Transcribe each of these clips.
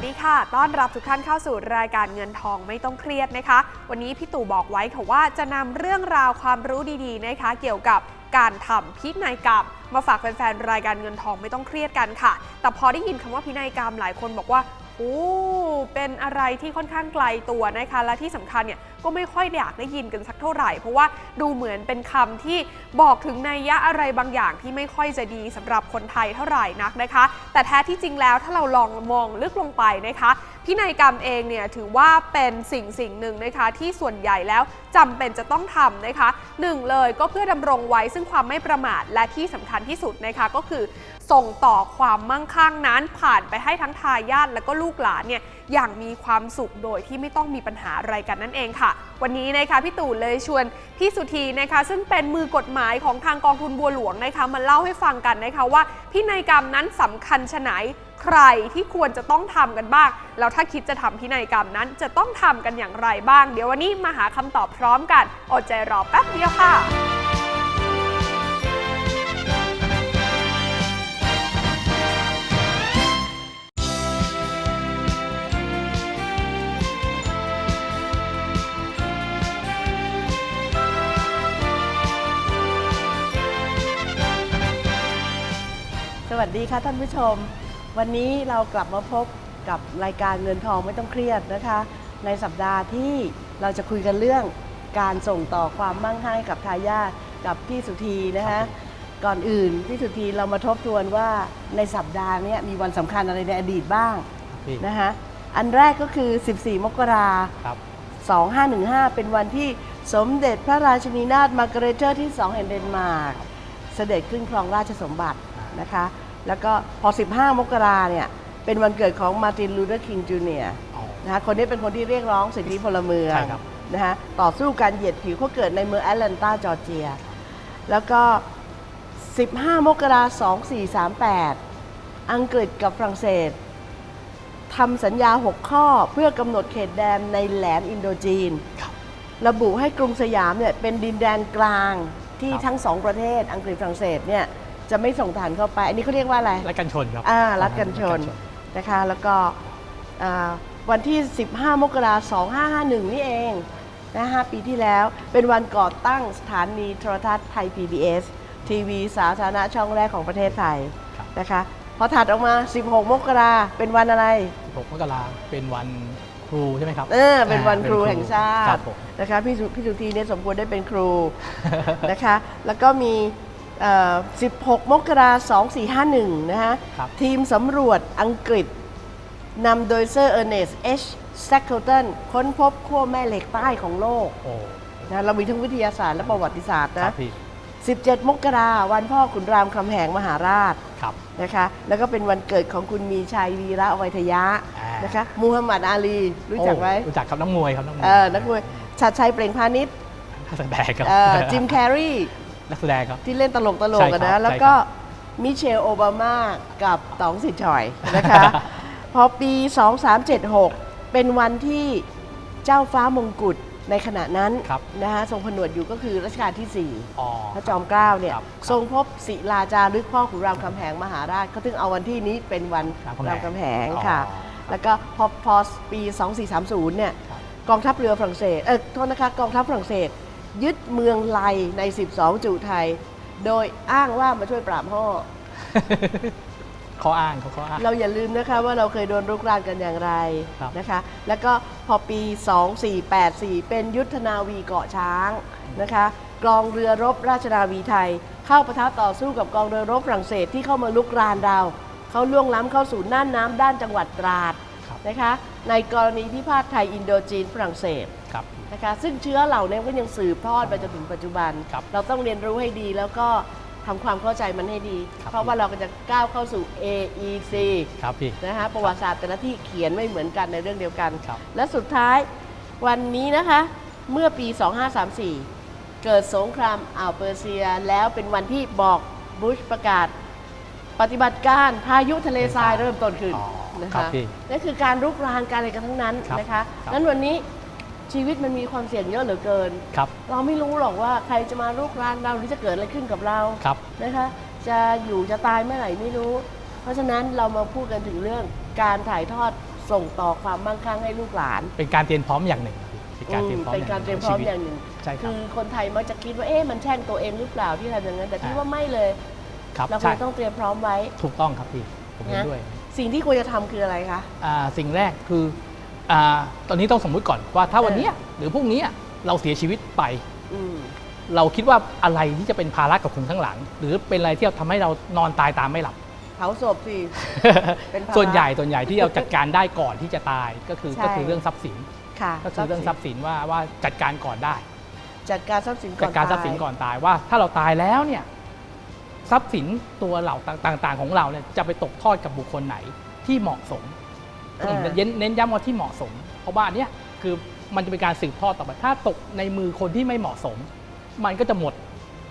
วัสดีค่ะ ต้อนรับทุกท่านเข้าสู่รายการเงินทองไม่ต้องเครียดนะคะ วันนี้พี่ตู่บอกไว้ค่ะว่าจะนำเรื่องราวความรู้ดีๆนะคะ เกี่ยวกับการทำพินัยกรรมมาฝากแฟนๆรายการเงินทองไม่ต้องเครียดกันค่ะ แต่พอได้ยินคำว่าพินัยกรรมหลายคนบอกว่าโอ้เป็นอะไรที่ค่อนข้างไกลตัวนะคะ และที่สำคัญเนี่ยก็ไม่ค่อยอยากได้ยินกันสักเท่าไหร่ เพราะว่าดูเหมือนเป็นคำที่บอกถึงนัยยะอะไรบางอย่างที่ไม่ค่อยจะดีสำหรับคนไทยเท่าไหร่นักนะคะ แต่แท้ที่จริงแล้วถ้าเราลองมองลึกลงไปนะคะพินัยกรรมเองเนี่ยถือว่าเป็นสิ่งสิ่งหนึ่งนะคะที่ส่วนใหญ่แล้วจำเป็นจะต้องทำนะคะหนึ่งเลยก็เพื่อดำรงไว้ซึ่งความไม่ประมาทและที่สำคัญที่สุดนะคะก็คือส่งต่อความมั่งคั่งนั้นผ่านไปให้ทั้งทายาทและก็ลูกหลานเนี่ย อย่างมีความสุขโดยที่ไม่ต้องมีปัญหาอะไรกันนั่นเองค่ะ วันนี้นะคะพี่ตู่เลยชวนพี่สุธีนะคะ ซึ่งเป็นมือกฎหมายของทางกองทุนบัวหลวงนะคะมาเล่าให้ฟังกันนะคะว่าพินัยกรรมนั้นสำคัญชะไหนใครที่ควรจะต้องทำกันบ้าง แล้วถ้าคิดจะทำพินัยกรรมนั้นจะต้องทำกันอย่างไรบ้าง เดี๋ยววันนี้มาหาคำตอบพร้อมกัน อดใจรอแป๊บเดียวค่ะ สวัสดีค่ะท่านผู้ชม วันนี้เรากลับมาพบกับรายการเงินทองไม่ต้องเครียดนะคะ ในสัปดาห์ที่เราจะคุยกันเรื่องการส่งต่อความมั่งคั่งให้กับทายาทกับพี่สุธีนะคะก่อนอื่นพี่สุธีเรามาทบทวนว่าในสัปดาห์เนี้ยมีวันสำคัญอะไรในอดีตบ้างพี่นะคะอันแรกก็คือ 14 มกราครับ2515 เป็นวันที่สมเด็จพระราชินีนาถมาร์กาเรตเจอร์ที่ 2 แห่งเดนมาร์กเสด็จขึ้นครองราชสมบัตินะคะ แล้วก็พอ 15 มกราเนี่ยเป็นวันเกิดของมาร์ตินลูเทอร์คิงจูเนียร์อ๋อ นะคะคนนี้เป็นคนที่เรียกร้องสิทธิพลเมืองใช่ครับ นะคะต่อสู้การเหยียดผิวเขาเกิดในเมืองแอตแลนตาจอร์เจีย แล้วก็ 15 มกราคม2438 อังกฤษกับฝรั่งเศสทำสัญญา 6 ข้อเพื่อกำหนดเขตแดนในแหลมอินโดจีน ครับ ระบุให้กรุงสยามเนี่ยเป็นดินแดนกลางที่ครับ ทั้งสองประเทศอังกฤษฝรั่งเศสเนี่ย จะไม่ส่งทหารเข้าไป อันนี้เขาเรียกว่าอะไรและกันชนครับอ่ารัฐกันชนรัฐนะคะ แล้วก็อ่าวันที่ 15 มกราคม 2551 นี่เองนะ5ปีที่แล้วเป็นวันก่อตั้งสถานีโทรทัศน์ไทย PBS ทีวีสาธารณะช่องแรกของประเทศไทยครับนะคะพอถัดออกมา 16 มกราเป็นวันอะไร 16 มกราเป็นวันครูใช่ไหมครับ เออ เป็นวันครูแห่งชาครัติบผมนะคะพี่สุพี่สุธีเนี่ยสมควรได้เป็นครูนะคะ แล้วก็มี เอ่อ16 มกราคม2451 นะคะครับ ทีมสำรวจอังกฤษนำโดยเซอร์เออร์เนสเอชแซคเคิลตันค้นพบขั้วแม่เหล็กใต้ของโลกโอ้นะเรามีทั้งวิทยาศาสตร์และประวัติศาสตร์ครันะบพี่17 มกราวันพ่อขุนรามคำแหงมหาราชครับ นะคะแล้วก็เป็นวันเกิดของคุณมีชัยวีระอวัยทยะอ่าน นะคะมูฮัมหมัดอาลีรู้จักไหมโอ้รู้จักครับนักมวยครับนักมวยเออนักมวยชัดชัยเปล่งพาณิชย์ นักแสดงครับ เอ่อจิมแคร์รี นักแสดงครับ ที่เล่นตลกตลกใช่กันครันะบแล้วใช่ก็ครับมิเชลโอบามากับต๋องสิทธิ์ชอยนะคะ พอปี 2376 เป็นวันที่เจ้าฟ้ามงกุฎในขณะนั้นครับนะคะทรงผนวดอยู่ก็คือรัชกาลที่อ๋อ4พระจอมเกล้าเนี่ยครับทรงพบศิลาจารึกพ่อขุนรามคำแหงมหาราชเขาถึงเอาวันที่นี้เป็นวันรามรามคำคำแหแหงงอ๋อค่ะครับแล้วก็พอพอปี 2430 เนี่ยครับกองทัพเรือฝรั่งเศสเออโทษนะคะกองทัพฝรั่งเศส ยึดเมืองไลใน 12 จุไทย โดยอ้างว่ามาช่วยปราบห่อข้ออ้างเขาข้ออ้างเราอย่าลืมนะคะว่าเราเคยโดนรุกรานกันอย่างไรครับนะคะ แล้วก็พอปี 2484 เป็นยุทธนาวีเกาะช้างนะคะกองเรือรบราชนาวีไทย เข้าปะทะต่อสู้กับกองเรือรบฝรั่งเศสที่เข้ามาลุกรานเราเขาล่วงล้ำเข้าสู่น่านน้ำด้านจังหวัดตราดครับนะคะ ในกรณีพิพาทไทยอินโดจีนฝรั่งเศส ครับ นะคะซึ่งเชื้อเหล่านี้ก็ยังสืบทอดไปจนถึงปัจจุบัน ครับเราต้องเรียนรู้ให้ดีแล้วก็ทำความเข้าใจมันให้ดี ครับ เพราะว่าเราก็จะก้าวเข้าสู่ AEC ครับพี่ นะคะประวัติศาสตร์แต่ละที่เขียนไม่เหมือนกันในเรื่องเดียวกัน ครับ และสุดท้ายวันนี้นะคะเมื่อปี 2534 เกิดสงครามอ่าวเปอร์เซีย แล้วเป็นวันที่บอกบุชประกาศ ปฏิบัติการพายุทะเลทรายเริ่มต้นขึ้นอ๋อนะครัคะบพี่นั่นคือการรุกรานการอะไรกันทั้งนั้นครับนะคะครับ นั้นวันนี้ ชีวิตมันมีความเสี่ยงเยอะเหลือเกิน ครับ เราไม่รู้หรอกว่าใครจะมารุกรานเราหรือจะเกิดอะไรขึ้นกับเราครับ นะคะ จะอยู่จะตายเมื่อไหร่ไม่รู้ เพราะฉะนั้นเรามาพูดกันถึงเรื่องการถ่ายทอดส่งต่อความมั่งคั่งให้ลูกหลาน เป็นการเตรียมพร้อมอย่างหนึ่งครับพี่เป็นการเตรียมพร้อมเป็นการเตรียมพร้อมอย่างหนึ่งใช่ครัคืบอคนไทยมักจะคิดว่าเอ๊ะมันแช่งตัวเองหรือเปล่าที่ทำอย่างนั้น แต่พี่อ่าว่าไม่เลยครับเราควใช่รต้องเตรียมพร้อมไว้ ถูกต้องครับพี่ผมเห็นนะด้วย สิ่งที่ควรจะทำคืออะไรคะอ่าสิ่งแรกคืออา ตอนนี้ต้องสมมุติก่อนว่าถ้าวันเนี้ยหรือพรุ่งนี้เราเสียชีวิตไปอืมเราคิดว่าอะไรที่จะเป็นภาระกับคนข้างหลัง หรือเป็นอะไรที่ทำให้เรานอนตายตามไม่หลับเผาศพสิเป็นภาระส่วนใหญ่ส่วนใหญ่ที่เราจัดการได้ก่อนที่จะตายก็คือใช่ก็คือเรื่องทรัพย์สินค่ะก็คือเรื่องทรัพย์สินว่าว่าจัดการก่อนได้ จัดการทรัพย์สินก่อนจัดการทรัพย์สินตายก่อนตายว่า ถ้าเราตายแล้วเนี่ยทรัพย์สินตัวเหล่าต่าง ๆ ของเราเนี่ยจะไปตกทอดกับบุคคลไหนที่เหมาะสม เออเน้นเน้นย้ำว่าที่เหมาะสม เพราะว่าอันเนี้ยคือมันจะเป็นการสืบทอดต่อไป ถ้าตกในมือคนที่ไม่เหมาะสม มันก็จะหมด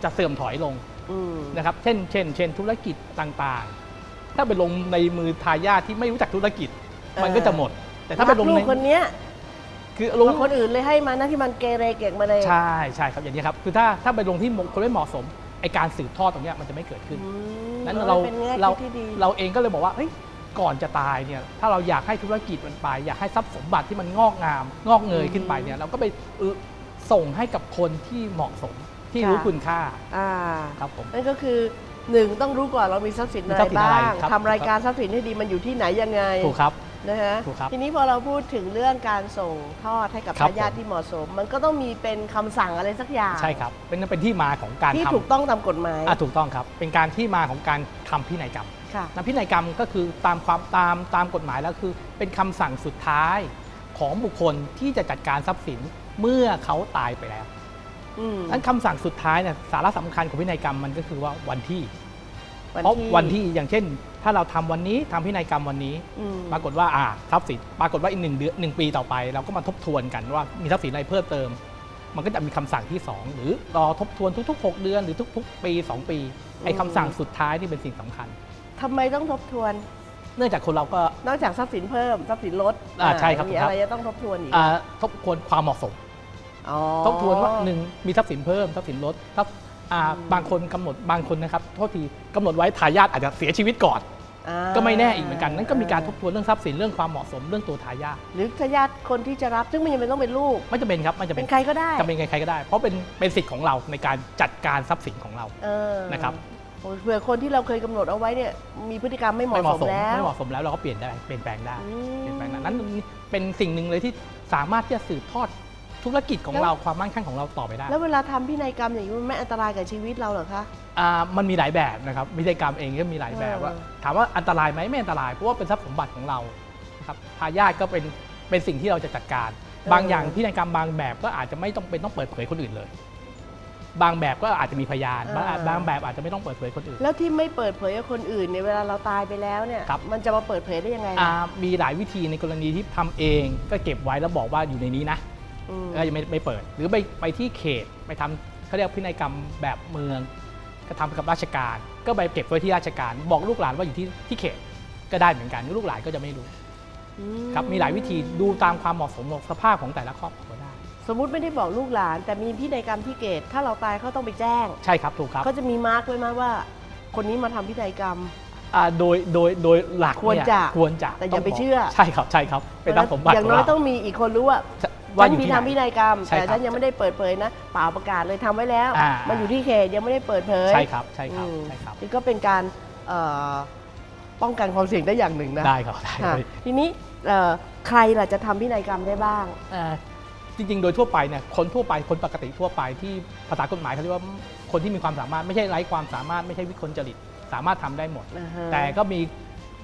จะเสื่อมถอยลงอืมนะครับ เช่น เช่น เช่น ธุรกิจต่างๆ ถ้าไปลงในมือทายาทที่ไม่รู้จักธุรกิจ มันก็จะหมด แต่ถ้าไปลงรักในลูกคนเนี้ยคือลลูงกคนอื่นเลยให้มาหน้าที่มันเกเรเก่งมาเลยใช่ใช่ครับอย่างนี้ครับ คือถ้าถ้าไปลงที่คนไม่เหมาะสมไอการสืบทอดตรงเนี้ยมันจะไม่เกิดขึ้นอืมนั้นออเราเป็นแง่เราคิดที่ดีเราเองก็เลยบอกว่าเฮ้ย ก่อนจะตายเนี่ยถ้าเราอยากให้ธุรกิจมันไป อยากให้ทรัพย์สมบัติที่มันงอกงาม งอกเงยขึ้นไปเนี่ยเราก็ไปเอ่อส่งให้กับคนที่เหมาะสมที่รู้ค่ะคุณค่าอ่าครับผมนั่นก็คือหนึ่งต้องรู้ก่อนเรามีทรัพย์สินมีอะไรทรัพย์สินอะไรบ้างครับทำรายการทรัพย์สินให้ดีมันอยู่ที่ไหนยังไงถูกครับนะฮะถูกครับทีนี้พอเราพูดถึงเรื่องการส่งทอดให้กับครับทายาทผมที่เหมาะสม มันก็ต้องมีเป็นคำสั่งอะไรสักอย่างใช่ครับเป็นเป็นที่มาของการที่ทำถูกต้องตามกฎหมายอะถูกต้องครับ เป็นการที่มาของการทำพินัยกรรมค่ะ นพินัยกรรมก็คือตามความตามตามกฎหมายแล้วคือ เป็นคำสั่งสุดท้ายของบุคคลที่จะจัดการทรัพย์สินเมื่อเขาตายไปแล้วอืมนั้นคำสั่งสุดท้ายเนี่ยสาระสำคัญของพินัยกรรมมันก็คือว่าวันที่เพราะวันที่อย่างเช่น ถ้าเราทำวันนี้ทำพินัยกรรมวันนี้อืมปรากฏว่าอ่าทรัพย์สินปรากฏว่าอีกหนึ่งเดือนหนึ่งปีต่อไป เราก็มาทบทวนกันว่ามีทรัพย์สินอะไรเพิ่มเติม มันก็จะมีคำสั่งที่ 2 หรือรอทบทวนทุกๆ 6 เดือนหรือทุก ๆ ปี 2 ปีไอ้คำสั่งสุดท้ายที่เป็นสิ่งสำคัญ ทำไมต้องทบทวน เนื่องจากคนเราก็ นอกจากทรัพย์สินเพิ่มทรัพย์สินลดอ่าใช่ครับมีครับอะไรจะต้องทบทวนอีกอ่าทบทวนความเหมาะสม อ๋อ ทบทวนว่าหนึ่งมีทรัพย์สินเพิ่มทรัพย์สินลดทรัพย์อ่าอืมบางคนกำหนดบางคนนะครับโทษทีกำหนดไว้ทายาทอาจจะเสียชีวิตก่อน อ่าก็ไม่แน่อีกเหมือนกันนั่นก็มีการทบทวนเรื่องทรัพย์สินเรื่องความเหมาะสมเรื่องตัวทายาทหรือทายาทคนที่จะรับ ซึ่งไม่จำเป็นต้องเป็นลูก ไม่จะเป็นครับไม่จะเป็เป็นนใครก็ได้จะเป็นใครก็ได้ เพราะเป็นเป็นสิทธิ์ของเราในการจัดการทรัพย์สินของเราเออนะครับ โอ้ยเผื่อคนที่เราเคยกำหนดเอาไว้เนี่ยมีพฤติกรรมไม่เหไม่มาะเหสมาะมสมแล้ว ไม่เหมาะสมแล้วเราก็เปลี่ยนได้เปลี่ยนแปลงได้อืมเปลี่ยนแปลงได้นั้นเป็นสิ่งหนึ่งเลยที่สามารถที่จะสืบทอดธุรกิจของแล้ว เราความมั่นคงของเราต่อไปได้ แล้วเวลาทำพินัยกรรมอย่างนี้มันไม่อันตรายกับชีวิตเราเหรอคะ อ่ามันมีหลายแบบนะครับพิธีกรรมเองก็มีหลายแบบเออ ว่า ถามว่าอันตรายไหมไม่อันตรายเพราะว่าเป็นทรัพย์สมบัติของเรานะครับทายาทก็เป็นเป็นสิ่งที่เราจะจัดการ บางอย่างพิธีกรรมบางแบบก็อาจจะไม่ต้องเป็นต้องเปิดเผยคนอื่นเลย บางแบบก็อาจจะมีพยานบางบางแบบอาจจะไม่ต้องเปิดเผยคนอื่น แล้วที่ไม่เปิดเผยกับคนอื่นเนี่ยเวลาเราตายไปแล้วเนี่ย ครับ มันจะมาเปิดเผยได้ยังไงล่ะอ่ามีหลายวิธีในกรณีที่ทำเองก็เก็บไว้แล้วบอกว่าอยู่ในนี้นะอืม ก็ยังไม่ไม่เปิด หรือไปไปที่เขตไปทำเขาเรียกพินัยกรรมแบบเมืองก็ทำกับราชการ ก็ไปเก็บไว้ที่ราชการ บอกลูกหลานว่าอยู่ที่ที่เขตก็ได้เหมือนกันลูกหลานก็จะไม่รู้อืครับมีหลายวิธีดูตามความเหมาะสมของสภาพของแต่ละครอบครัวได้ สมมุติไม่ได้บอกลูกหลาน แต่มีพินัยกรรมที่เกตถ้าเราตายเขาต้องไปแจ้งใช่ครับถูกครับเขาจะมีมาร์กไว้มาว่า คนนี้มาทำพินัยกรรมอ่าโดยโดยโดยหลักควรเนี่ยจะควรจะแต่อย่าไปงบกเชื่อ ใช่ครับใช่ครับเป็นทรัพย์สมบัติอย่างของน้อยเราต้องมีอีกคนรู้ว่าว่าฉันอยู่มีที่ไหนทำพินัยกรรมใช่แต่ครับฉันยังไม่ได้เปิดเผยนะเปล่าประกาศเลยทำไว้แล้วอ่ามัมันอยู่ที่เขตยังไม่ได้เปิดเผยใช่ครับใช่ครับอืมใช่ครับนี่ก็เป็นการเอ่อป้องกันความเสี่ยงได้อย่างหนึ่งนะได้ครับได้ค่ะเลยทีนี้เอ่อใครล่ะจะทำพินัยกรรมได้บ้างอ่า จริงๆ โดยทั่วไปเนี่ยคนทั่วไปคนปกติทั่วไปที่ภาษากฎหมายเขาเรียกว่าคนที่มีความสามารถไม่ใช่ไร้ความสามารถไม่ใช่วิกลจริตสามารถทำได้หมด อ่าฮะ แต่ก็มี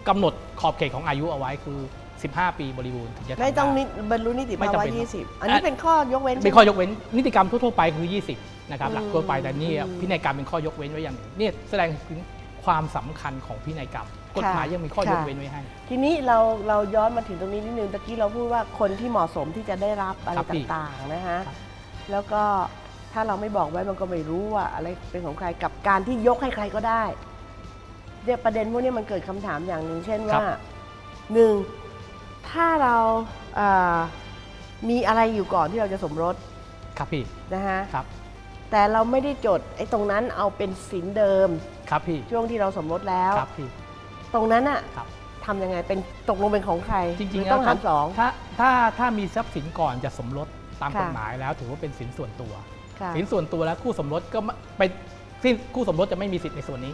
กำหนดขอบเขตของอายุเอาไว้คือ 15 ปีบริบูรณ์ถึงจะทำไม่ต้องได้ นิบรรลุนิติไม่ภาจำวะเป็น20 อันนี้เป็นข้อยกเว้นเป็นข้อยกเว้นนิติกรรมทั่วๆไปคือ 20 นะครับหลักอืมทั่วไปแต่นี่อืมพินัยกรรมเป็นข้อยกเว้นไว้อย่างหนึ่งนี่แสดงถึงความสำคัญของพินัยกรรม กฎหมายยังมีข้อยกเว้นไว้ให้ ทีนี้เราเราย้อนมาถึงตรงนี้นิดนึงตะกี้เราพูดว่าคนที่เหมาะสมที่จะได้รับอะไรครับพี่ ต่างๆนะฮะครับแล้วก็ถ้าเราไม่บอกไว้มันก็ไม่รู้ว่าอะไรเป็นของใครกับการที่ยกให้ใครก็ได้เนี่ยประเด็นพวกนี้มันเกิดคำถามอย่างหนึ่งเช่นว่าหนึ่งถ้าเราเอ่อมีอะไรอยู่ก่อนที่เราจะสมรสครับพี่นะฮะครับแต่เราไม่ได้จดไอ้ตรงนั้นเอาเป็นสินเดิม ครับพี่ช่วงที่เราสมรสแล้ว ครับพี่ ตรงนั้นอะครับ ทำยังไงเป็นตกลงเป็นของใครจริงหๆอต้องแล้วหารสอง ถ้าถ้าถ้ามีทรัพย์สินก่อนจะสมรสตามค่ะ กฎหมายแล้ว ถือว่าเป็นสินส่วนตัว ค่ะสินส่วนตัวแล้วคู่สมรสก็ไม่ไปสิ้นคู่สมรสจะไม่มีสิทธิ์ในส่วนนี้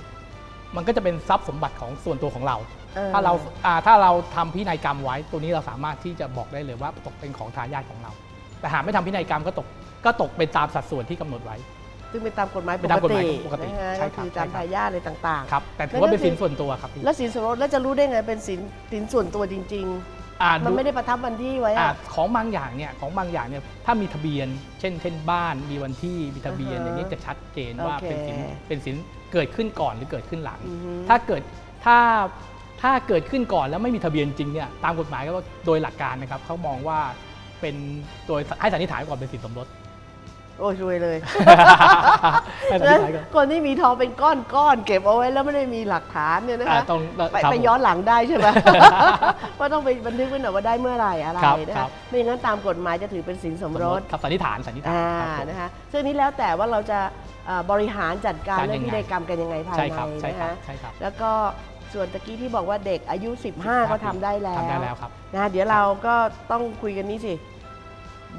มันก็จะเป็นทรัพย์สมบัติของส่วนตัวของเรา ออถ้าเราอ่าถ้าเราทำพินัยกรรมไว้ ตัวนี้เราสามารถที่จะบอกได้เลยว่าตกเป็นของทายาทของเรา แต่หากไม่ทำพินัยกรรมก็ตกก็ตกเป็นตามสัดส่วนที่กำหนดไว้ ซึ่งเป็นตามกฎหมายเป็นตามกฎหมายปกตินะฮะใช่ก็ครับคือใช่ตามครับ ทายาทอะไรต่างครับแต่ถือว่าเป็นสินส่วนตัวครับพี่ๆแล้วสินสมรสแล้วจะรู้ได้ไงเป็นสินสินส่วนตัวจริง อ่าๆ มันดู ไม่ได้ประทับวันที่ไว้อ่าอะของบางอย่างเนี่ยของบางอย่างเนี่ยถ้ามีทะเบียน เช่น เช่นบ้านมีวันที่มีทะเบียนอ่าฮะอย่างนี้จะชัดเจนว่าโอเคเป็นสินเป็นสินเกิดขึ้นก่อนหรือเกิดขึ้นหลัง อือฮึ ถ้าเกิดถ้าถ้าเกิดขึ้นก่อนแล้วไม่มีทะเบียนจริงเนี่ยตามกฎหมายก็ว่าโดยหลักการนะครับเขามองว่าเป็นโดยให้สันนิษฐานก่อนเป็นสินสมรส โอ้ยรวยเลยให้สันแล้นิวษฐานก่อนคนที่มีทองเป็นก้อนก้อนๆเก็บเอาไว้แล้วไม่ได้มีหลักฐานเนี่ยนะอ่าคะต้องไปครับไปผมย้อนหลังได้ใช่ไหม ว่าต้องไปบันทึกไว้หน่อยว่าได้เมื่อไหร่อะไรครับนะครัคะบ ไม่อย่างนั้นตามกฎหมายจะถือเป็นสินสมรส ครับสันนิษฐานสันนิษฐานอ่าครับผม นะคะซึ่งนี้แล้วแต่ว่าเราจะเอ่อบริหารจัดการการเรื่องยังไง พินัยกรรมกันยังไงภายใช่ในครับใช่นะครับคะใช่ครับแล้วก็ส่วนตะกี้ที่บอกว่าเด็กอายุ 15 ก็ทำได้แล้วทำได้แล้วครับ นะเดี๋ยวเราก็ต้องคุยกันนี้สิ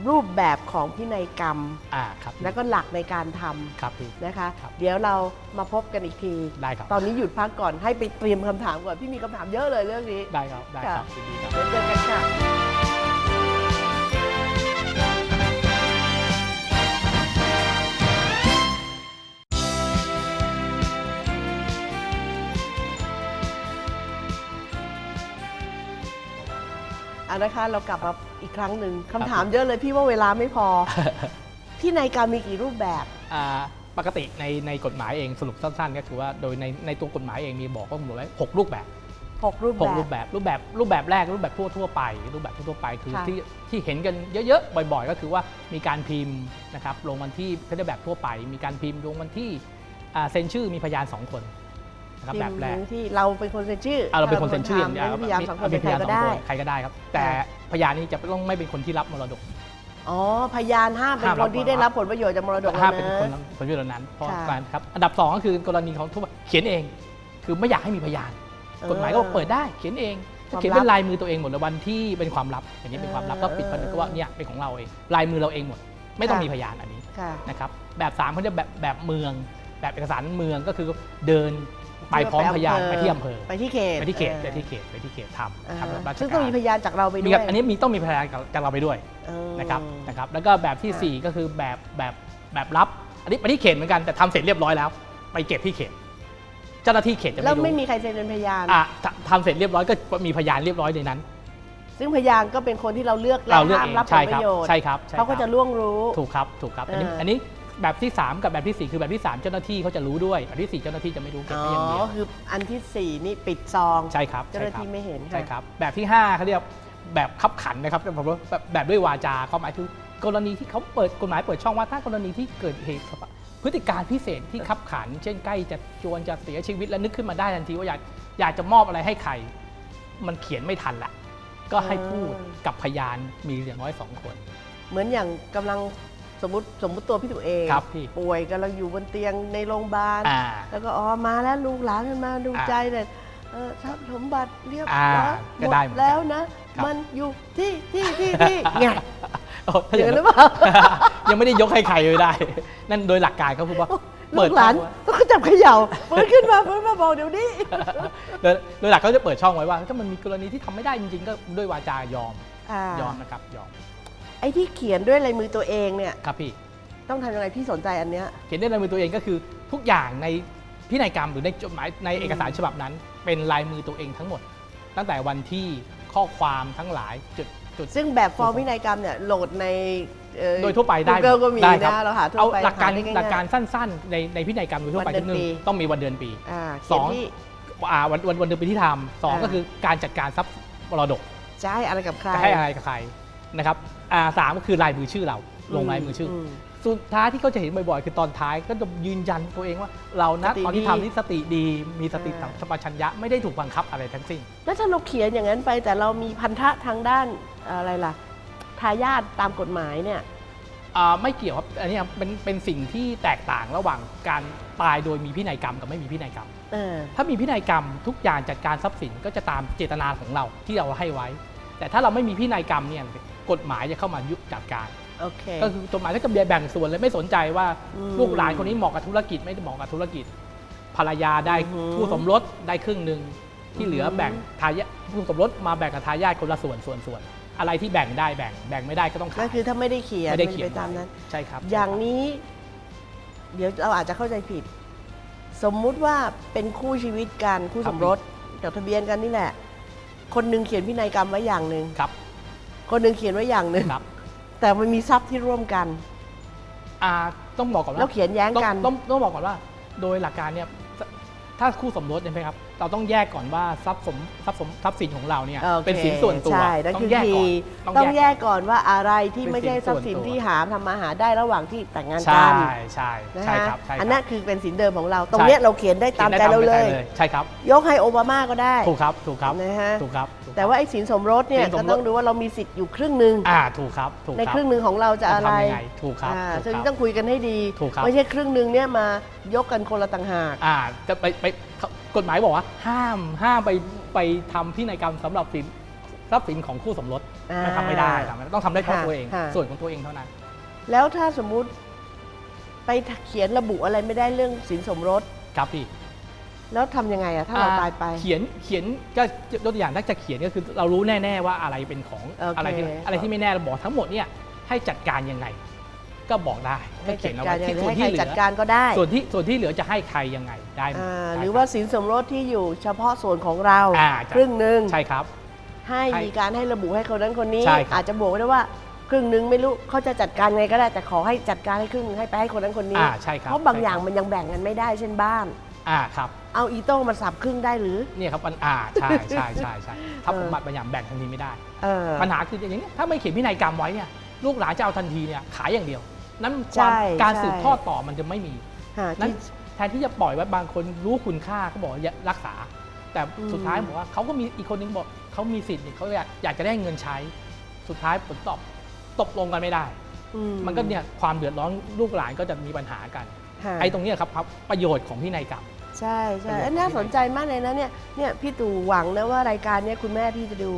รูปแบบของพินัยกรรม อ่าครับแล้วก็หลักในการทำครับพี่ นะคะ ครับ เดี๋ยวเรามาพบกันอีกที ได้ครับตอนนี้หยุดพักก่อนให้ไปเตรียมคำถามก่อน พี่มีคำถามเยอะเลยเรื่องนี้ได้ครับได้ครับค่ะยินดีครับ เดี๋ยวเจอกันค่ะ อานะคะเรากลับมาอีกครั้งหนึ่งคำถามเยอะเลยพี่ว่าเวลาไม่พอ พินัยกรรมมีกี่รูปแบบอ่าปกติในในกฎหมายเองสรุปสั้นๆก็คือว่าโดยในในตัวกฎหมายเองมีบอกว่ากำหนดไว้หกรูปแบบ6รูปหแบกรูบปแบบรูปแบบรูปแบบแรกรูปแบบทั่วทั่วๆไป รูปแบบทั่วๆไปคือค่ะที่ที่เห็นกันเยอะๆบ่อย ๆ ก็คือว่ามีการพิมพ์นะครับลงวันที่เขาเรียกแบบทั่วไป มีการพิมพ์ลงวันที่อ่าเซ็นชื่อมีพยานสองคน นะครับแบบแรกที่เราเป็นคนเซ็นชื่ออ่าเราเป็นคนเซ็นชื่ออย่างเดียวไม่ได้พยายามสองคนมีเป็นใครก็สองได้ใครก็ได้ครับ แต่พยานนี้จะต้องไม่เป็นคนที่รับมรดกอ๋อพยานห้ามเป็นห้ามครับนที่ได้รับผลประโยชน์จากมรดกห้ามนะเป็นคนรับผลประโยชน์เหล่านั้นเพราะค่ะการครับอันดับสองก็คือกรณีของทั่วไปเขียนเอง คือไม่อยากให้มีพยาน กฎหมายก็บอกเปิดได้เขียนเองความลับเขียนเป็นลายมือตัวเองหมดเลยวันที่เป็นความลับ อย่างนี้เป็นความลับเออก็ปิดผนึกก็ว่าเนี่ยเป็นของเราเองลายมือเราเองหมด ไม่ต้องค่ะมีพยานอันนี้ค่ะนะครับแบบสามเขาจะแบบแบบเมือง แบบเอกสารเมืองก็คือเดิน ไปพร้อมพยานไปที่อำเภอไปที่เขตไปที่เขตออไปที่เขตไปที่เขตทอ่าำทำรับราชซึ่งกาต้องรมีพยานจากเราไปมีด้วครัยบอันนี้มีต้องมีพยานจากเราไปด้วยเออนะครับนะครับ แล้วก็แบบที่ค่ะสี่ก็คือแบบแบบแบบรับอันนี้ไปที่เขตเหมือนกันแต่ทำเสร็จเรียบร้อยแล้ว ไปเก็บที่เขต เจ้าหน้าที่เขตจะแล้วไม่รู้ไม่มีใครเซ็นเป็นพยานอะทำทำเสร็จเรียบร้อยก็มีพยานเรียบร้อยในนั้น ซึ่งพยานก็เป็นคนที่เราเลือกและเราเลือกห้ามเองรับผใช่ลปครับระโยชน์ใช่ครับใช่เขาก็ครับจะล่วงรู้ถูกครับถูกครับ อันนี้เอออัอันนี้ แบบที่ 3 กับแบบที่ 4 คือแบบที่ 3 เจ้าหน้าที่เขาจะรู้ด้วยแบบที่ 4 เจ้าหน้าที่จะไม่รู้เก็บอ๋อ ไว้อย่างเดียวคืออันที่สี่นี่ปิดซอง ใช่ครับเจ้าหน้าที่ใช่ครับไม่เห็นใช่ค่ะครับแบบที่5เขาเรียกแบบขับขันนะครับผมว่าแบบแบบด้วยวาจาความหมายคือกรณีที่เขาเปิดกฎหมายเปิดช่องว่าถ้ากรณีที่เกิดเหตุพฤติการพิเศษที่ขับขัน เช่นใกล้จะจวนจะเสียชีวิตแล้วนึกขึ้นมาได้ทันทีว่าอยากอยากจะมอบอะไรให้ใคร มันเขียนไม่ทันละก็ให้พูดกับพยานมีอย่างน้อยสองคน เหมือนอย่างกำลัง สมมติสมมติตัวพี่ตัวเอง ครับพี่ป่วยกำลังอยู่บนเตียงในโรงพยาบาล อ่า แล้วก็อ๋อมาแล้วลูกหลานกันมาดูอ่าใจเลยเออทรัพย์สมบัติเรียบอ่าร้อยหก็มได้ดเหมือนกันแล้วนะ ครับ มันอยู่ที่ที่ที่ที่ไง โอ้ถ้าออย่าย่างงนั้นหนั้รือนเปล่า ยังไม่ได้ยกให้ใครเลยได้ นั่นโดยหลักการเขาพูดว่าลูเปิดกหลานช่องไว้ต้องจับเขย่าเปิดขึ้นมาเปิดมาบอกเดี๋ยวนี้ โดยโดยหลักเขาจะเปิดช่องไว้ว่า ถ้ามันมีกรณีที่ทำไม่ได้จริงๆ ก็ด้วยวาจายอม อ่ายอมนะครับยอม ไอ้ที่เขียนด้วยลายมือตัวเองเนี่ยครับพี่ต้องทำยังไงพี่สนใจอันเนี้ย เขียนด้วยลายมือตัวเองก็คือทุกอย่างในพินัยกรรมหรือในจดหมายในเอกสารฉบับนั้น เป็นลายมือตัวเองทั้งหมด ตั้งแต่วันที่ข้อความทั้งหลายจุดจุดซึ่งแบบฟอร์มพินัยกรรมเนี่ยโหลดในเอ่อโดยทั่วไปได้ Google ก็มีได้ครับนะเราหาทั่วเอาไปหลักการหได้ง่ยๆหลักการสั้นๆ ในในพินัยกรรมโดยทั่วไปวันเดือนหนึ่งปีต้องมีวันเดือนปีอ่าสเขียอนงที่อ่าวันวันวันเดือนปีที่ทำสองอ่าก็คือการจัดการทรัพย์มรดกจะให้อะไรกับใครจะให้อะไรกับใครนะครับ อ่าสามก็คือลายมือชื่อเราลงลายมือชื่ออม สุดท้ายที่เขาจะเห็นบ่อยๆ คือตอนท้ายก็จะยืนยันตัวเองว่า เรานะสติตอนที่ดีทำนี่สติดีมีสติอ่าสัมปชัญญะไม่ได้ถูกบังคับอะไรทั้งสิ้น แล้วถ้าเราเขียนอย่างนั้นไปแต่เรามีพันธะทางด้านอะไรล่ะทายาทตามกฎหมายเนี่ย อ่าไม่เกี่ยวครับอันนี้ครับเป็นเป็นสิ่งที่แตกต่างระหว่างการตายโดยมีพินัยกรรมกับไม่มีพินัยกรรม เออ ถ้ามีพินัยกรรมทุกอย่างจัดการทรัพย์สินก็จะตามเจตนาของเราที่เราให้ไว้ แต่ถ้าเราไม่มีพินัยกรรมเนี่ย กฎหมายจะเข้ามายุบจัดการโอเคก็คือกฎหมายก็จะแบ่งส่วนเลยไม่สนใจว่าอืมลูกหลานคนนี้เหมาะกับธุรกิจไม่ได้เหมาะกับธุรกิจ ภรรยาได้อือหือคู่สมรสได้ครึ่งหนึ่งที่เหลืออือหือแบ่งทายาทคู่สมรสมาแบ่งกับทายาทคนละส่วนส่วนส่วนอะไรที่แบ่งได้แบ่งแบ่งไม่ได้ก็ต้องก็ขายคือถ้าไม่ได้เขียนไม่ได้เขียนไปตามนั้นใช่ครับ อย่างนี้ เดี๋ยวเราอาจจะเข้าใจผิด สมมุติว่าเป็นคู่ชีวิตกันคู่สมรสจดทะเบียนกันนี่แหละ คนหนึ่งเขียนพินัยกรรมไว้อย่างหนึ่งครับ คนหนึ่งเขียนไว้อย่างหนึ่งครับ แต่มันมีทรัพย์ที่ร่วมกัน อ่าต้องบอกก่อนว่าแล้วเขียนแย้งต้องกันต้องต้องบอกก่อนว่า โดยหลักการเนี่ยถ้าคู่สมรสใช่ไหมครับ เราต้องแยกก่อนว่าทรัพย์สมทรัพย์สมทรัพย์สินของเราเนี่ยโอคเป็นสินส่วนตัวใช่นั่นต้อคืงอแยกคีก่อนย์ต้องแยกก่อนว่าอะไรที่เป็นไม่ใช่สินทรัพย์สินส่วนตัวที่หาทำมาหาได้ระหว่างที่แต่งงานใช่กันใช่นะใช่ฮะครับใช่ครับอันนั้นคือเป็นสินเดิมของเรา ตรงเนี้ยใช่เราเขียนได้ตามใจขียนเราได้เลย ใช่ครับ ยกให้โอบามาก็ได้ถูกครับถูกครับนะฮะถูกครับถูกครับแต่ว่าไอ้สินสมรสเนี่ยสินสก็มรสต้องดูว่าเรามีสิทธิ์อยู่ครึ่งหนึ่งอ่าถูกครับถูกในครับครึ่งหนึ่งของเราจะอะไรทำยังไงถูกครับอ่าถูกซึ่งครับต้องคุยกันให้ดีถูกครับไม่ใช่ครึ่งหนึ่งเนี่ยมายกกันคนละต่างหากอ่าจะไปไป กฎหมายบอกว่า ห้ามห้ามไปไปทำพินัยกรรมสำหรับสินทรัพย์สินของคู่สมรสอ่าไม่ทำไม่ได้ทำไม่ได้ต้องทำได้เฉพาะค่ะตัวเอง ค่ะ ส่วนของตัวเองเท่านั้น แล้วถ้าสมมุติไปเขียนระบุอะไรไม่ได้เรื่องสินสมรส ครับพี่ แล้วทำยังไงอะถ้าเราตายไป เขียนเขียนก็ยกตัวอย่างถ้าจะเขียนก็คือเรารู้แน่ ๆ ว่าอะไรเป็นของโอเค อะไรที่อะไรที่ไม่แน่เราบอกทั้งหมดเนี่ยให้จัดการยังไง ก็บอกได้ก็ให้เขีจัยดนเอาการไว้ยังที่ไงส่วนให้ใครที่เหลืจัดอการก็ได้ส่วนที่ส่วนที่เหลือจะให้ใครยังไงได้มดอ่าได้หรือคบว่าสินสมรสที่อยู่เฉพาะส่วนของเราอ่าจ้ะครึ่งหนึ่งใช่ครับให้ให้มีการให้ระบุให้คนนั้นคนนี้ใช่ครับอาจจะบอกไว้ได้ว่าครึ่งหนึ่งไม่รู้เขาจะจัดการไงก็ได้แต่ขอให้จัดการให้ครึ่งหนึ่งให้ไปให้คนนั้นคนนี้อ่าใช่ครับเพราะบางใช่อย่างครับมันยังแบ่งกันไม่ได้เช่นบ้านอ่าครับเอาอีโต้มาสับครึ่งได้หรือเนี่ยครับมันอ่าใช่ใช่ใช่ใช่ถ้าเออสมบัติบางอย่างแบ่งทันทีไม่ได้เออปัญหาคืออย่างนี้ยถ้าไม่เขียนพินัยกรรมไว้เนี่ยลูกหลานจะเอาทันทีเนี่ยขายอย่างเดียว นั้นคใช่วามการใช่สืบทอดต่อมันจะไม่มีหานั้นที่แทนที่จะปล่อยไว้บางคนรู้คุณค่าเขาบอกอย่ารักษา แต่อืมสุดท้ายบอกว่าเขาก็มีอีกคนนึงบอกเขามีสิทธิ์นี่เขาอยากอยากจะได้เงินใช้ สุดท้ายผลตอบตกลงกันไม่ได้ อืมันก็เนี่ยความเดือดร้อนลูกหลานก็จะมีปัญหากันหาไอ้ตรงเนี้ยครับครับประโยชน์ของพินัยกรรม ใช่ใช่ประโยชน์ เอ้ยน่าสนใจมากเลยนะเนี่ยเนี่ยพี่ตู่หวังนะว่ารายการเนี้ยคุณแม่พี่จะดู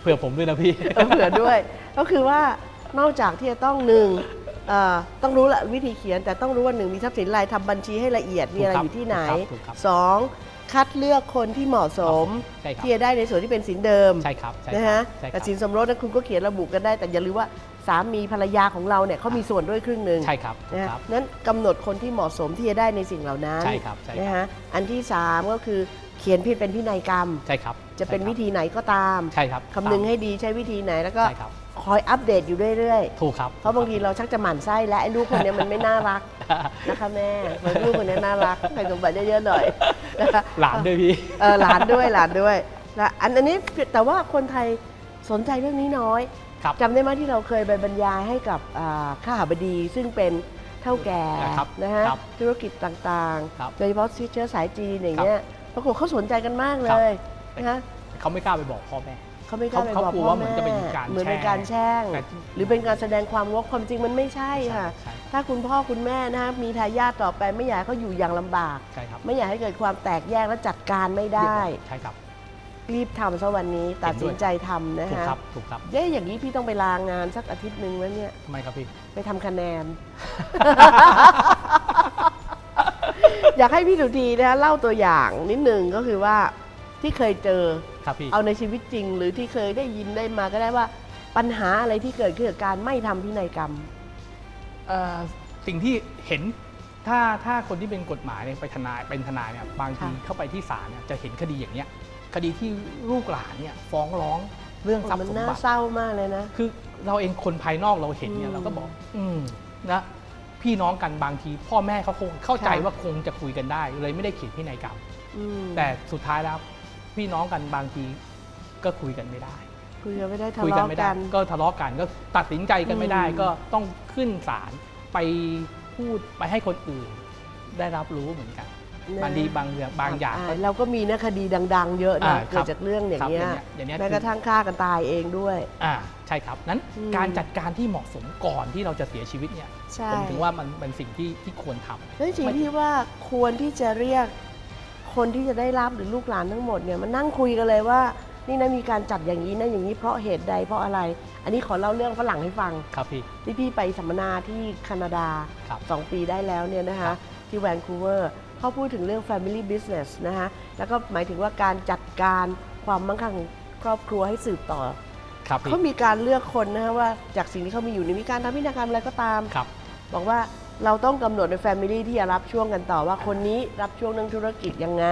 เผื่อผมด้วยนะพี่ เออเผื่อด้วย ก็คือว่า นอกจากที่จะต้องหนึ่งเอ่อต้องรู้ละวิธีเขียน แต่ต้องรู้ว่าหนึ่งมีทรัพย์สินอะไรทำบัญชีให้ละเอียดมีอะไรถูกครับอยู่ที่ไหนถูกครับสองคัดเลือกคนที่เหมาะสมใช่ครับที่จะได้ในส่วนที่เป็นสินเดิมใช่ครับใช่คนะรัฮะบใช่คแต่รับสินสมรสนั้นคุณก็เขียนระบุกันได้ แต่อย่าลืมว่าสามีภรรยาของเราเนี่ยเขามีส่วนด้วยครึ่งหนึ่งใช่ครับถูกนะฮะครับนั้นกำหนดคนที่เหมาะสมที่จะได้ในสิ่งเหล่านั้นใช่ครับใช่ครับนะฮะอันที่สามก็คือเขียนพิเป็นพินัยกรรมใช่ครับจะเป็นวิธีไหนก็ตามใช่ครับคำนึงให้ดีใช้วิธีไหนแล้วก็ใช่ ครับคอยอัปเดตอยู่เรื่อยถูกครับๆเพราะบางทีเราชักจะหมั่นไส้และไอ้ลูกคนเนี้ยมันไม่น่ารักนะคะแม่เหมือนลูกคนเนี้ยน่ารักใส่สมบัติเยอะๆหน่อยนะคะหลานด้วยพี่เออหลานด้วยหลานด้วยและอันอันนี้แต่ว่าคนไทยสนใจเรื่องนี้น้อยครับจำได้ไหมที่เราเคยไปบรรยายให้กับอ่าข้าหาบดีซึ่งเป็นเท่าแก่ครับนะฮะครับธุรกิจต่างครับๆโดยเฉพาะเชื้อสายจีนอย่างเงี้ยปรากฏเขาสนใจกันมากเลยนะฮะเขาไม่กล้าไปบอกพ่อแม่ เขาไม่กล้าไปเขาบอกกลัวพ่อว่าเหมือนแม่จะเป็นการเหมือนเป็นแช่งการแช่งแต่หรือเป็นการแสดงความงกความจริงมันไม่ใช่ค่ะใช่ถ้าคุณพ่อคุณแม่นะมีทายาทต่อไปไม่อยากให้เขาอยู่อย่างลำบากใช่ครับไม่อยากให้เกิดความแตกแยกและจัดการไม่ได้ใช่ครับรีบทำซะวันนี้ตัดสินใจทำนะถูกฮะครับถูกครับเย้อย่างนี้พี่ต้องไปลางานสักอาทิตย์หนึ่งแล้วเนี่ยทำไมครับพี่ ไปทำคะแนน อยากให้พี่สุธีนะคะเล่าตัวอย่างนิดหนึ่งก็คือว่า ที่เคยเจอ ครับพี่ เอาในชีวิตจริง หรือที่เคยได้ยินได้มาก็ได้ว่าปัญหาอะไรที่เกิดขึ้นกับการไม่ทำพินัยกรรม เอ่อสิ่งที่เห็นถ้าถ้าคนที่เป็นกฎหมายเนี่ยไปทนายเป็นทนายเนี่ยบางทีค่ะ เข้าไปที่ศาลเนี่ยจะเห็นคดีอย่างเนี้ยคดีที่ลูกหลานเนี่ยฟ้องร้องเรื่องทรัพมันย์สมน่าบัติ เศร้ามากเลยนะ คือเราเองคนภายนอกเราเห็นเนี่อืยมเราก็บอก อืมนะพี่น้องกันบางที พ่อแม่เขาคงเข้าใจค่ะ ว่าคงจะคุยกันได้ เลยไม่ได้เขียนพินัยกรรม อืม แต่สุดท้ายแล้ว พี่น้องกันบางทีก็คุยกันไม่ได้ คุยกันไม่ได้ทะคุยกันเลาะไม่ได้ กันก็ทะเลาะกันก็ตัดสินใจกันไม่ได้อืมก็ต้องขึ้นศาลไปพูดไปให้คนอื่น ได้รับรู้เหมือนกันนะบางทีบางอย่างบางอย่างก็เราก็มีนะคดีดัง ๆ เยอะนะอ่าเกิดจากเรื่องอย่างครับเงี้ยอย่างเงี้ย แม้คือกระทั่งฆ่ากันตายเองด้วย อ่าใช่ช่ครับนั้นอืม การจัดการที่เหมาะสมก่อนที่เราจะเสียชีวิตเนี่ยใช่ผมถึงว่ามันเป็นสิ่งที่ที่ควรทำ แล้วจริงๆที่ว่าควรที่จะเรียก คนที่จะได้รับหรือลูกหลานทั้งหมดเนี่ยมานั่งคุยกันเลยว่า นี่นะมีการจัดอย่างนี้นะอย่างนี้เพราะเหตุใดเพราะอะไร อันนี้ขอเล่าเรื่องฝรั่งให้ฟังครับพี่ที่พี่ไปสัมมนาที่แคนาดาครับ2ปีได้แล้วเนี่ยนะครัคะบที่แวนคูเวอร์เขาพูดถึงเรื่อง Family Business นะคะแล้วก็หมายถึงว่าการจัดการความมั่งคั่งของครอบครัวให้สืบต่อครับพี่เขามีการเลือกคนนะคะว่าจากสิ่งที่เขามีอยู่เนี่ยมีการทำพินัยกรรมอะไรก็ตามครับบอกว่า เราต้องกำหนดในแฟมิลี่ที่จะรับช่วงกันต่อว่าคนนี้รับช่วงเรื่องธุรกิจยังไง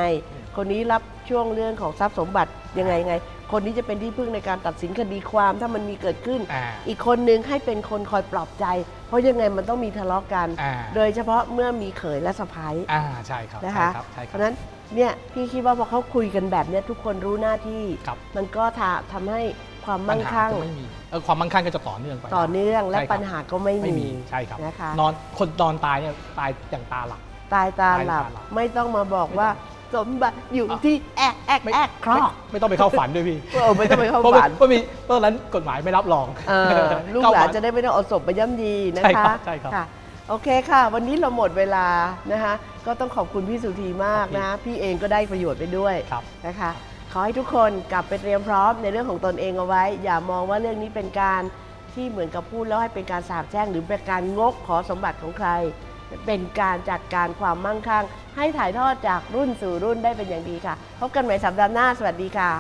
คนนี้รับช่วงเรื่องของทรัพย์สมบัติยังไงไง คนนี้จะเป็นที่พึ่งในการตัดสินคดีความถ้ามันมีเกิดขึ้น อ่าอีกคนนึงให้เป็นคนคอยปลอบใจ เพราะยังไงมันต้องมีทะเลาะกัน อ่า โดยเฉพาะเมื่อมีเขยและสะพ้าย อ่าใช่ครับนะใช่คะครับใช่คเพรับ ราะฉะนั้นเนี่ยพี่คิดว่าพอเขาคุยกันแบบเนี้ยทุกคนรู้หน้าที่ ครับ มันก็ทาทำให้ ความมั่งคั่ง ปัญหาจะไม่มีเออความมั่งคั่งก็จะต่อเนื่องไป ต่อเนื่องและใช่ครับ ปัญหาก็ไม่ไม่มี มีใช่ครับนะคะ นอนคนนอนตายเนี่ยตายอย่างตาหลับ ตายตาตายหลับตาหลับ ไม่ต้องมาบอกว่า สมบัติอยู่อะที่แอกแอกไม่แอกครอก ไม่ไม่ต้องไปเข้าฝันด้วยพี่เออไม่ต้องไปเข้าเพราะฝันเพราะมีเพราะฉะนั้นกฎหมายไม่รับรองเออลูกหลานจะได้ไม่ต้องเอาศพไปย่ำยีนะใช่ครัคะบใช่ครับค่ะโอเคค่ะ วันนี้เราหมดเวลานะคะ ก็ต้องขอบคุณพี่สุธีมากครับพี่นะ พี่เองก็ได้ประโยชน์ไปด้วยครับ นะคะ ขอให้ทุกคนกลับไปเตรียมพร้อมในเรื่องของตนเองเอาไว้ อย่ามองว่าเรื่องนี้เป็นการที่เหมือนกับพูดแล้วให้เป็นการสาบแช่งหรือเป็นการงกขอสมบัติของใคร เป็นการจัดการความมั่งคั่ง ให้ถ่ายทอดจากรุ่นสู่รุ่นได้เป็นอย่างดีค่ะ พบกันใหม่สัปดาห์หน้า สวัสดีค่ะ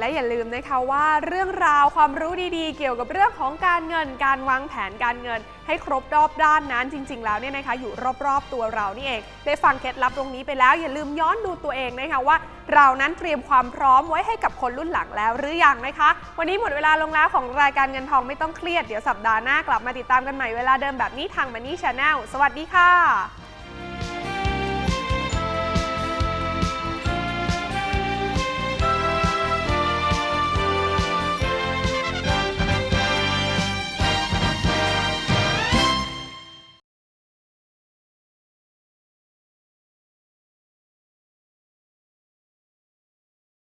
และอย่าลืมนะคะว่าเรื่องราวความรู้ดีๆ เกี่ยวกับเรื่องของการเงิน การวางแผนการเงิน ให้ครบรอบด้านนั้นจริง ๆ แล้วเนี่ยนะคะอยู่รอบๆตัวเรานี่เอง ได้ฟังเคล็ดลับตรงนี้ไปแล้ว อย่าลืมย้อนดูตัวเองนะคะว่า เรานั้นเตรียมความพร้อมไว้ให้กับคนรุ่นหลังแล้วหรือยังนะคะ วันนี้หมดเวลาลงแล้วของรายการเงินทองไม่ต้องเครียดเดี๋ยวสัปดาห์หน้ากลับมาติดตามกันใหม่เวลาเดิมแบบนี้ทาง Money Channel สวัสดีค่ะ